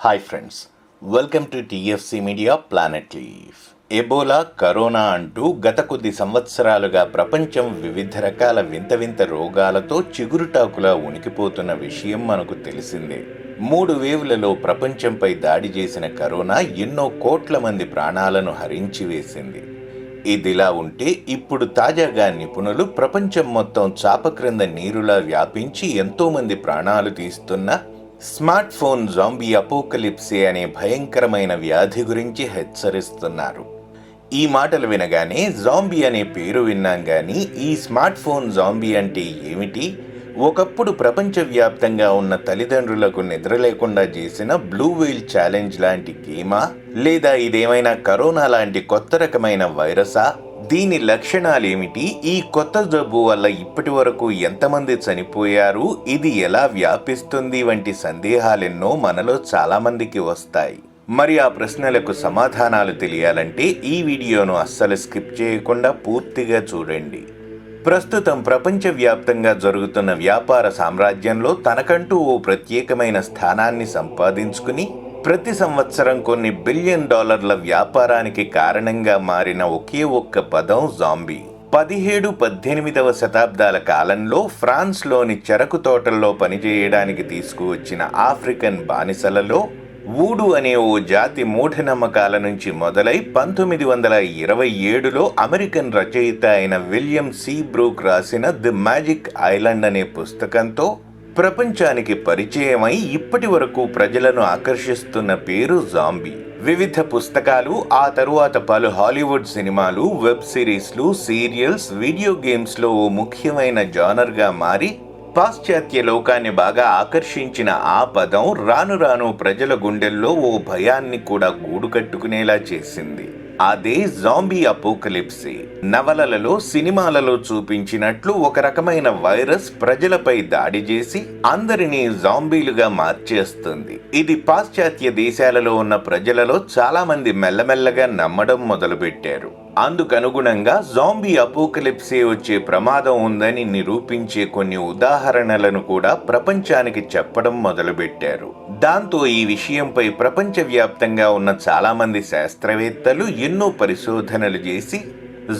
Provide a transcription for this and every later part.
Hi friends welcome to TFC media planet leaf Ebola corona అంటూ గత కొద్ది సంవత్సరాలుగా ప్రపంచం వివిధ రకాల వింత వింత రోగాలతో చిగురుటాకులా ఉనికిపోతున్న విషయం మనకు తెలిసిందే. మూడు వేవులలో ప్రపంచంపై దాడి చేసిన కరోనా ఎన్నో కోట్ల మంది ప్రాణాలను హరించి వేసింది. ఇదిలా ఉంటే ఇప్పుడు తాజాగా నిపుణులు ప్రపంచం మొత్తం చాప క్రింద నీరులా వ్యాపించి ఎంతోమంది ప్రాణాలు తీస్తున్న స్మార్ట్ ఫోన్ జాంబీ అపోకలిప్సే అనే భయంకరమైన వ్యాధి గురించి హెచ్చరిస్తున్నారు. ఈ మాటలు వినగానే జాంబీ అనే పేరు విన్నాం కానీ ఈ స్మార్ట్ ఫోన్ జాంబీ అంటే ఏమిటి? ఒకప్పుడు ప్రపంచవ్యాప్తంగా ఉన్న తల్లిదండ్రులకు నిద్ర లేకుండా చేసిన బ్లూ వీల్ ఛాలెంజ్ లాంటి గేమా? లేదా ఇదేమైనా కరోనా లాంటి కొత్త రకమైన వైరసా? దీని లక్షణాలు ఏమిటి ఈ కొత్త జబ్బు వల్ల ఇప్పటి వరకు ఎంతమంది చనిపోయారు? ఇది ఎలా వ్యాపిస్తుంది? వంటి సందేహాలెన్నో మనలో చాలామందికి వస్తాయి. మరి ఆ ప్రశ్నలకు సమాధానాలు తెలియాలంటే ఈ వీడియోను అస్సలు స్కిప్ చేయకుండా పూర్తిగా చూడండి. ప్రస్తుతం ప్రపంచవ్యాప్తంగా జరుగుతున్న వ్యాపార సామ్రాజ్యంలో తనకంటూ ఓ ప్రత్యేకమైన స్థానాన్ని సంపాదించుకుని ప్రతి సంవత్సరం కొన్ని బిలియన్ డాలర్ల వ్యాపారానికి కారణంగా మారిన ఒకే ఒక్క పదం జాంబీ. పదిహేడు పద్దెనిమిదవ శతాబ్దాల కాలంలో ఫ్రాన్స్లోని చెరకు తోటల్లో పనిచేయడానికి తీసుకువచ్చిన ఆఫ్రికన్ బానిసలలో వూడు అనే ఓ జాతి మూఢనమ్మకాల నుంచి మొదలై పంతొమ్మిది వందల ఇరవై ఏడులో అమెరికన్ రచయిత అయిన విలియం సి. బ్రూక్ రాసిన ది మ్యాజిక్ ఐలాండ్ అనే పుస్తకంతో ప్రపంచానికి పరిచయమై ఇప్పటి వరకు ప్రజలను ఆకర్షిస్తున్న పేరు జాంబీ. వివిధ పుస్తకాలు ఆ తరువాత పలు హాలీవుడ్ సినిమాలు వెబ్ సిరీస్లు సీరియల్స్ వీడియో గేమ్స్లో ఓ ముఖ్యమైన జానర్గా మారి పాశ్చాత్య లోకాన్ని బాగా ఆకర్షించిన ఆ పదం రాను రాను ప్రజల గుండెల్లో ఓ భయాన్ని కూడా గూడు కట్టుకునేలా చేసింది. అదే జాంబీ అపోకలిప్సీ నవలలలో సినిమాలలో చూపించినట్లు ఒక రకమైన వైరస్ ప్రజలపై దాడి చేసి అందరినీ జాంబీలుగా మార్చేస్తుంది. ఇది పాశ్చాత్య దేశాలలో ఉన్న ప్రజలలో చాలా మంది మెల్లమెల్లగా నమ్మడం మొదలుపెట్టారు. అందుకనుగుణంగా జాంబీ అపోకలిప్సే వచ్చే ప్రమాదం ఉందని నిరూపించే కొన్ని ఉదాహరణలను కూడా ప్రపంచానికి చెప్పడం మొదలుపెట్టారు. దాంతో ఈ విషయంపై ప్రపంచవ్యాప్తంగా ఉన్న చాలామంది శాస్త్రవేత్తలు ఎన్నో పరిశోధనలు చేసి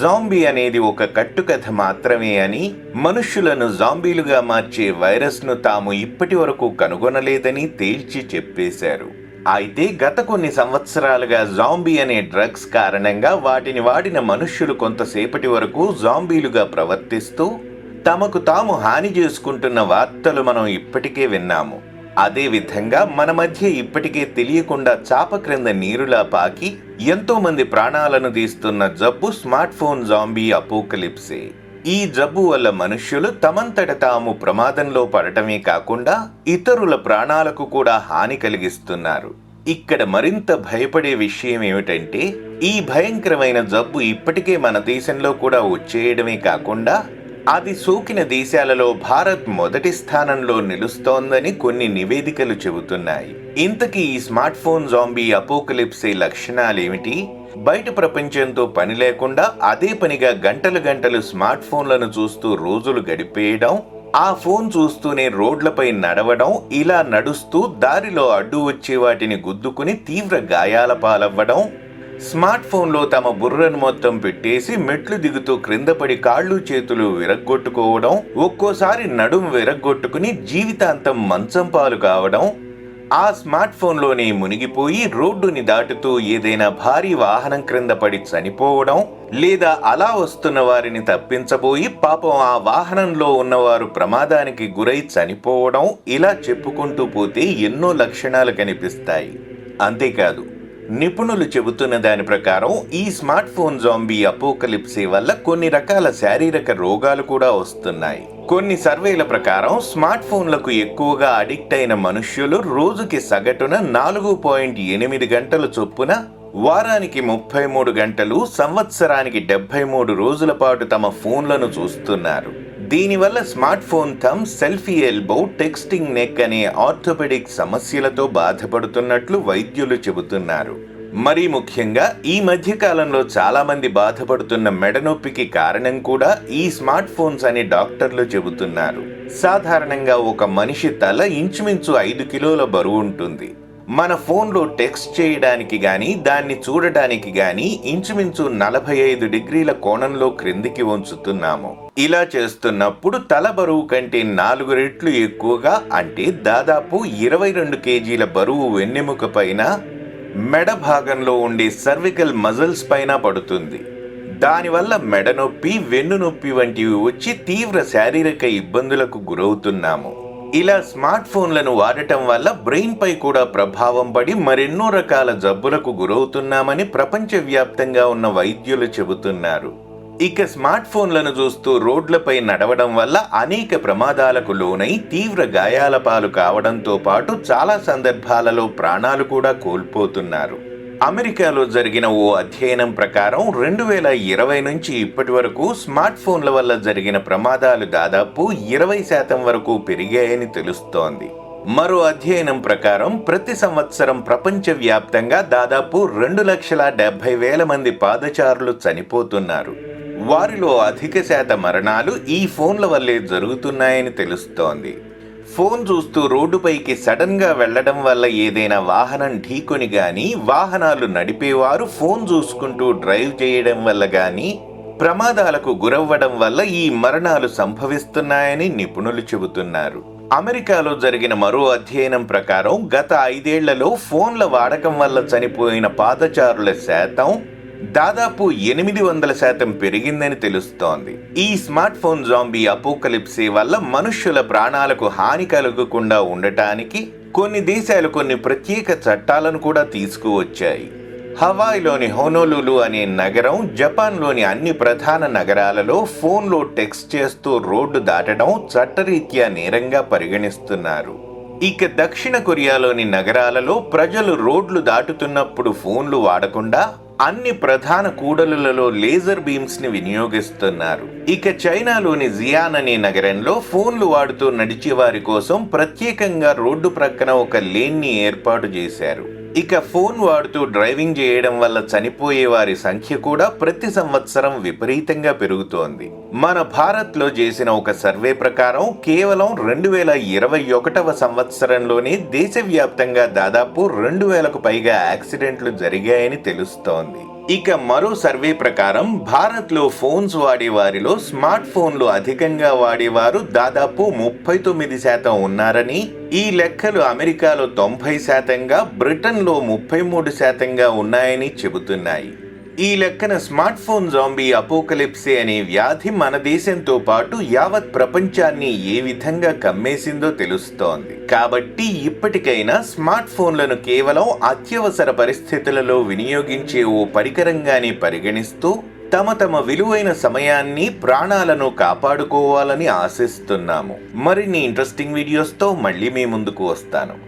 జాంబీ అనేది ఒక కట్టుకథ మాత్రమే అని మనుష్యులను జాంబీలుగా మార్చే వైరస్ను తాము ఇప్పటి వరకు కనుగొనలేదని తేల్చి చెప్పేశారు. అయితే గత కొన్ని సంవత్సరాలుగా జాంబీ అనే డ్రగ్స్ కారణంగా వాటిని వాడిన మనుష్యులు కొంతసేపటి వరకు జాంబీలుగా ప్రవర్తిస్తూ తమకు తాము హాని చేసుకుంటున్న వార్తలు మనం ఇప్పటికే విన్నాము. అదేవిధంగా మన మధ్య ఇప్పటికే తెలియకుండా చాప క్రింద నీరులా పాకి ఎంతోమంది ప్రాణాలను తీస్తున్న జబ్బు స్మార్ట్ ఫోన్ జాంబీ అపోకలిప్సే. ఈ జబ్బు వల్ల మనుష్యులు తమంతట తాము ప్రమాదంలో పడటమే కాకుండా ఇతరుల ప్రాణాలకు కూడా హాని కలిగిస్తున్నారు. ఇక్కడ మరింత భయపడే విషయం ఏమిటంటే ఈ భయంకరమైన జబ్బు ఇప్పటికే మన దేశంలో కూడా వచ్చేయడమే కాకుండా అది సోకిన దేశాలలో భారత్ మొదటి స్థానంలో నిలుస్తోందని కొన్ని నివేదికలు చెబుతున్నాయి. ఇంతకీ ఈ స్మార్ట్ ఫోన్ జాంబీ అపోకలిప్సే లక్షణాలేమిటి? బయట ప్రపంచంతో పని లేకుండా అదే పనిగా గంటలు గంటలు స్మార్ట్ ఫోన్లను చూస్తూ రోజులు గడిపేయడం ఆ ఫోన్ చూస్తూనే రోడ్లపై నడవడం ఇలా నడుస్తూ దారిలో అడ్డు వచ్చే వాటిని గుద్దుకుని తీవ్ర గాయాల పాలవ్వడం స్మార్ట్ ఫోన్లో తమ బుర్రను మొత్తం పెట్టేసి మెట్లు దిగుతూ క్రిందపడి కాళ్ళు చేతులు విరగ్గొట్టుకోవడం ఒక్కోసారి నడుం విరగ్గొట్టుకుని జీవితాంతం మంచం పాలు కావడం ఆ స్మార్ట్ ఫోన్లోనే మునిగిపోయి రోడ్డుని దాటుతూ ఏదైనా భారీ వాహనం క్రింద పడి చనిపోవడం లేదా అలా వస్తున్న వారిని తప్పించబోయి పాపం ఆ వాహనంలో ఉన్నవారు ప్రమాదానికి గురై చనిపోవడం ఇలా చెప్పుకుంటూ పోతే ఎన్నో లక్షణాలు కనిపిస్తాయి. అంతేకాదు నిపుణులు చెబుతున్న దాని ప్రకారం ఈ స్మార్ట్ ఫోన్ జాంబీ అపోకలిప్సీ వల్ల కొన్ని రకాల శారీరక రోగాలు కూడా వస్తున్నాయి. కొన్ని సర్వేల ప్రకారం స్మార్ట్ ఫోన్లకు ఎక్కువగా అడిక్ట్ అయిన మనుష్యులు రోజుకి సగటున నాలుగు పాయింట్ ఎనిమిది గంటల చొప్పున వారానికి ముప్పై మూడు గంటలు సంవత్సరానికి డెబ్బై మూడు రోజుల పాటు తమ ఫోన్లను చూస్తున్నారు. దీనివల్ల smart phone thumb selfie elbow texting neck అనే ఆర్థోపెడిక్ సమస్యలతో బాధపడుతున్నట్లు వైద్యులు చెబుతున్నారు. మరీ ముఖ్యంగా ఈ మధ్య కాలంలో బాధపడుతున్న మెడనొప్పికి కారణం కూడా ఈ స్మార్ట్ ఫోన్స్ అని డాక్టర్లు చెబుతున్నారు. సాధారణంగా ఒక మనిషి తల ఇంచుమించు ఐదు కిలోల బరువు ఉంటుంది. మన ఫోన్లో టెక్స్ట్ చేయడానికి కానీ దాన్ని చూడటానికి కానీ ఇంచుమించు నలభై ఐదు డిగ్రీల కోణంలో క్రిందికి ఉంచుతున్నాము ఇలా చేస్తున్నప్పుడు తల బరువు కంటే నాలుగు రెట్లు ఎక్కువగా అంటే దాదాపు ఇరవై రెండు కేజీల బరువు వెన్నెముక పైన మెడ భాగంలో ఉండే సర్వికల్ మజిల్స్ పైన పడుతుంది. దానివల్ల మెడ నొప్పి వెన్ను నొప్పి వంటివి వచ్చి తీవ్ర శారీరక ఇబ్బందులకు గురవుతున్నాము. ఇలా స్మార్ట్ ఫోన్లను వాడటం వల్ల బ్రెయిన్ పై కూడా ప్రభావం పడి మరెన్నో రకాల జబ్బులకు గురవుతున్నామని ప్రపంచవ్యాప్తంగా ఉన్న వైద్యులు చెబుతున్నారు. ఇక స్మార్ట్ ఫోన్లను చూస్తూ రోడ్లపై నడవడం వల్ల అనేక ప్రమాదాలకు లోనై తీవ్ర గాయాల పాలు కావడంతో పాటు చాలా సందర్భాలలో ప్రాణాలు కూడా కోల్పోతున్నారు. అమెరికాలో జరిగిన ఓ అధ్యయనం ప్రకారం రెండు వేల ఇరవై నుంచి ఇప్పటి వరకు స్మార్ట్ ఫోన్ల వల్ల జరిగిన ప్రమాదాలు దాదాపు ఇరవై శాతం వరకు పెరిగాయని తెలుస్తోంది. మరో అధ్యయనం ప్రకారం ప్రతి సంవత్సరం ప్రపంచవ్యాప్తంగా దాదాపు రెండు లక్షల డెబ్బై వేల మంది పాదచారులు చనిపోతున్నారు. వారిలో అధిక శాత మరణాలు ఈ ఫోన్ల వల్లే జరుగుతున్నాయని తెలుస్తోంది. ఫోన్ చూస్తూ రోడ్డుపైకి సడన్గా వెళ్ళడం వల్ల ఏదైనా వాహనం ఢీకొని కానీ వాహనాలు నడిపేవారు ఫోన్ చూసుకుంటూ డ్రైవ్ చేయడం వల్ల కానీ ప్రమాదాలకు గురవ్వడం వల్ల ఈ మరణాలు సంభవిస్తున్నాయని నిపుణులు చెబుతున్నారు. అమెరికాలో జరిగిన మరో అధ్యయనం ప్రకారం గత ఐదేళ్ళలో ఫోన్ల వాడకం వల్ల చనిపోయిన పాదచారుల శాతం దాదాపు ఎనిమిది వందల శాతం పెరిగిందని తెలుస్తోంది. ఈ స్మార్ట్ ఫోన్ జాంబీ అపోకలిప్సీ వల్ల మనుష్యుల ప్రాణాలకు హాని కలగకుండా ఉండటానికి కొన్ని దేశాలు కొన్ని ప్రత్యేక చట్టాలను కూడా తీసుకువచ్చాయి. హవాయిలోని హోనోలులు అనే నగరం జపాన్లోని అన్ని ప్రధాన నగరాలలో ఫోన్లో టెక్స్ట్ చేస్తూ రోడ్డు దాటడం చట్టరీత్యా నేరంగా పరిగణిస్తున్నారు. ఇక దక్షిణ కొరియాలోని నగరాలలో ప్రజలు రోడ్లు దాటుతున్నప్పుడు ఫోన్లు వాడకుండా అన్ని ప్రధాన కూడలులలో లేజర్ బీమ్స్ని వినియోగిస్తున్నారు. ఇక చైనాలోని జియాన్ అనే నగరంలో ఫోన్లు వాడుతూ నడిచే వారి కోసం ప్రత్యేకంగా రోడ్డు ప్రక్కన ఒక లేన్ని ఏర్పాటు చేశారు. ఇక ఫోన్ వాడుతూ డ్రైవింగ్ చేయడం వల్ల చనిపోయే వారి సంఖ్య కూడా ప్రతి సంవత్సరం విపరీతంగా పెరుగుతోంది. మన భారత్లో చేసిన ఒక సర్వే ప్రకారం కేవలం రెండు వేల ఇరవై ఒకటవ సంవత్సరంలోనే దేశవ్యాప్తంగా దాదాపు రెండు వేలకు పైగా యాక్సిడెంట్లు జరిగాయని తెలుస్తోంది. ఇక మరో సర్వే ప్రకారం భారత్లో ఫోన్స్ వాడే వారిలో స్మార్ట్ ఫోన్లు అధికంగా వాడేవారు దాదాపు ముప్పై తొమ్మిది శాతం ఉన్నారని ఈ లెక్కలు అమెరికాలో తొంభై శాతంగా బ్రిటన్లో ముప్పై మూడు శాతంగా ఉన్నాయని చెబుతున్నాయి. ఈ లెక్కన స్మార్ట్ ఫోన్ జాంబీ అపోకలిప్సే అనే వ్యాధి మన దేశంతో పాటు యావత్ ప్రపంచాన్ని ఏ విధంగా కమ్మేసిందో తెలుస్తోంది. కాబట్టి ఇప్పటికైనా స్మార్ట్ ఫోన్లను కేవలం అత్యవసర పరిస్థితులలో వినియోగించే ఓ పరికరంగానే పరిగణిస్తూ తమ తమ విలువైన సమయాన్ని ప్రాణాలను కాపాడుకోవాలని ఆశిస్తున్నాము. మరిన్ని ఇంట్రెస్టింగ్ వీడియోస్తో మళ్ళీ మీ ముందుకు వస్తాను.